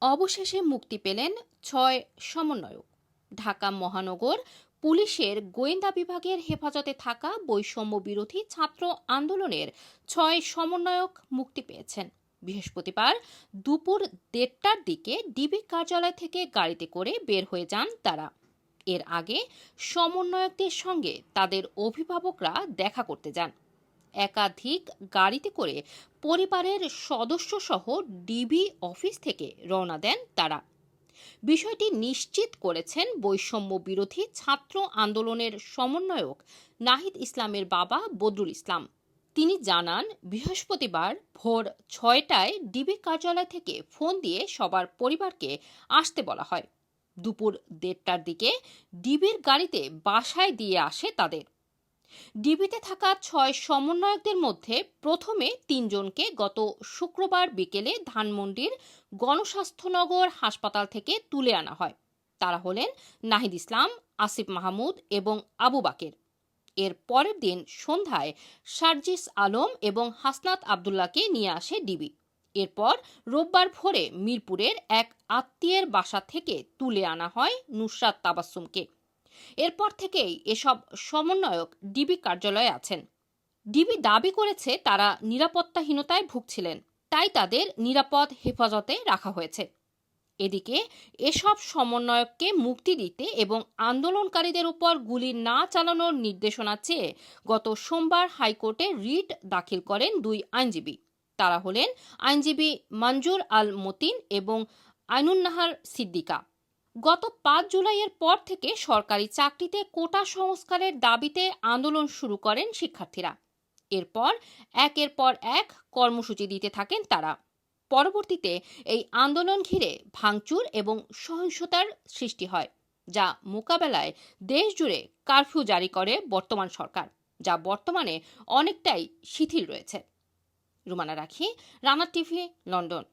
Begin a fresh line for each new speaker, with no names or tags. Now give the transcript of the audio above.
অবশেষে মুক্তি পেলেন ছয় সমন্বয়ক। ঢাকা মহানগর পুলিশের গোয়েন্দা বিভাগের হেফাজতে থাকা বৈষম্য বিরোধী ছাত্র আন্দোলনের ছয় সমন্বয়ক মুক্তি পেয়েছেন। বৃহস্পতিবার দুপুর দেড়টার দিকে ডিবি কার্যালয় থেকে গাড়িতে করে বের হয়ে যান তারা। এর আগে সমন্বয়কদের সঙ্গে তাদের অভিভাবকরা দেখা করতে যান। একাধিক গাড়িতে করে পরিবারের সদস্য সহ ডিবি অফিস থেকে রওনা দেন তারা। বিষয়টি নিশ্চিত করেছেন বৈষম্য বিরোধী ছাত্র আন্দোলনের সমন্বয়ক নাহিদ ইসলামের বাবা বদরুল ইসলাম। তিনি জানান, বৃহস্পতিবার ভোর ছয়টায় ডিবি কার্যালয় থেকে ফোন দিয়ে সবার পরিবারকে আসতে বলা হয়। দুপুর দেড়টার দিকে ডিবির গাড়িতে বাসায় দিয়ে আসে তাদের। ডিবিতে থাকা ছয় সমন্বয়কদের মধ্যে প্রথমে তিনজনকে গত শুক্রবার বিকেলে ধানমন্ডির গণস্বাস্থ্যনগর হাসপাতাল থেকে তুলে আনা হয়। তারা হলেন নাহিদ ইসলাম, আসিফ মাহমুদ এবং আবু বাকের। এর পরের দিন সন্ধ্যায় সার্জিস আলম এবং হাসনাত আবদুল্লাহকে নিয়ে আসে ডিবি। এরপর রোববার ভোরে মিরপুরের এক আত্মীয়ের বাসা থেকে তুলে আনা হয় নুসরাত তাবাসুমকে। এরপর থেকেই এসব সমন্বয়ক ডিবি কার্যালয়ে আছেন। ডিবি দাবি করেছে তারা নিরাপত্তাহীনতায় ভুগছিলেন, তাই তাদের নিরাপদ হেফাজতে রাখা হয়েছে। এদিকে এসব সমন্বয়ককে মুক্তি দিতে এবং আন্দোলনকারীদের উপর গুলি না চালানোর নির্দেশনা চেয়ে গত সোমবার হাইকোর্টে রিট দাখিল করেন দুই আইনজীবী। তারা হলেন আইনজীবী মঞ্জুর আল মতিন এবং আইনুন্নাহার সিদ্দিকা। গত পাঁচ জুলাইয়ের পর থেকে সরকারি চাকরিতে কোটা সংস্কারের দাবিতে আন্দোলন শুরু করেন শিক্ষার্থীরা। এরপর একের পর এক কর্মসূচি দিতে থাকেন তারা। পরবর্তীতে এই আন্দোলন ঘিরে ভাঙচুর এবং সহিংসতার সৃষ্টি হয়, যা মোকাবেলায় দেশ জুড়ে কারফিউ জারি করে বর্তমান সরকার, যা বর্তমানে অনেকটাই শিথিল রয়েছে। রুমানা রাখি, রানা টিভি, লন্ডন।